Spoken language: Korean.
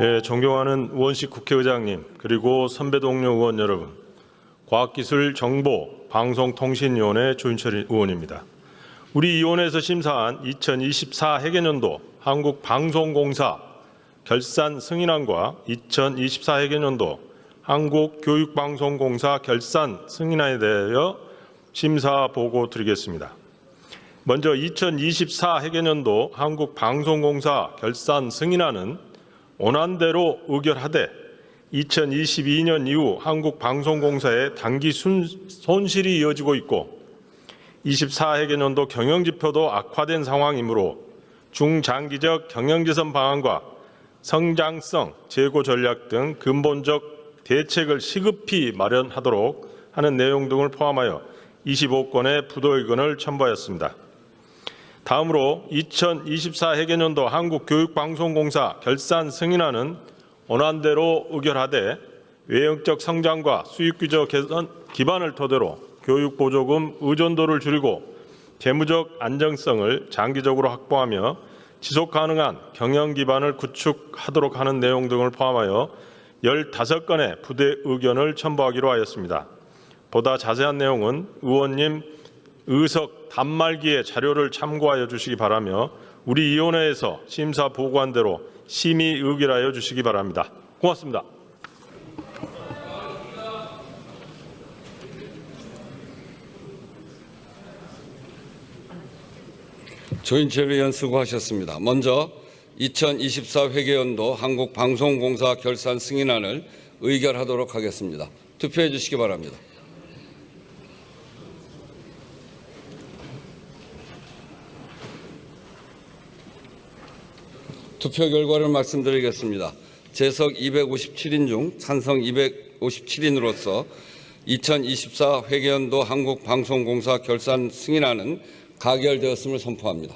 예, 존경하는 우원식 국회의장님 그리고 선배 동료 의원 여러분, 과학기술 정보 방송통신위원회 조인철 의원입니다. 우리 위원회에서 심사한 2024 회계년도 한국 방송공사 결산 승인안과 2024 회계년도 한국 교육방송공사 결산 승인안에 대하여 심사 보고 드리겠습니다. 먼저 2024 회계년도 한국 방송공사 결산 승인안은 원안대로 의결하되 2022년 이후 한국방송공사의 단기 순- 손실이 이어지고 있고 24회계년도 경영지표도 악화된 상황이므로 중장기적 경영지선 방안과 성장성 재고 전략 등 근본적 대책을 시급히 마련하도록 하는 내용 등을 포함하여 25건의 부도의견을 첨부하였습니다. 다음으로 2024 회계년도 한국교육방송공사 결산 승인안은 원안대로 의결하되 외형적 성장과 수익 규제 개선 기반을 토대로 교육 보조금 의존도를 줄이고 재무적 안정성을 장기적으로 확보하며 지속 가능한 경영 기반을 구축하도록 하는 내용 등을 포함하여 15건의 부대 의견을 첨부하기로 하였습니다. 보다 자세한 내용은 의원님 의석 단말기에 자료를 참고하여 주시기 바라며 우리 위원회에서 심사 보고한 대로 심의 의결하여 주시기 바랍니다. 고맙습니다. 조인철 의원 수고하셨습니다. 먼저 2024 회계연도 한국방송공사 결산 승인안을 의결하도록 하겠습니다. 투표해 주시기 바랍니다. 투표 결과를 말씀드리겠습니다. 재석 257인 중 찬성 257인으로서 2024 회계연도 한국방송공사 결산 승인안은 가결되었음을 선포합니다.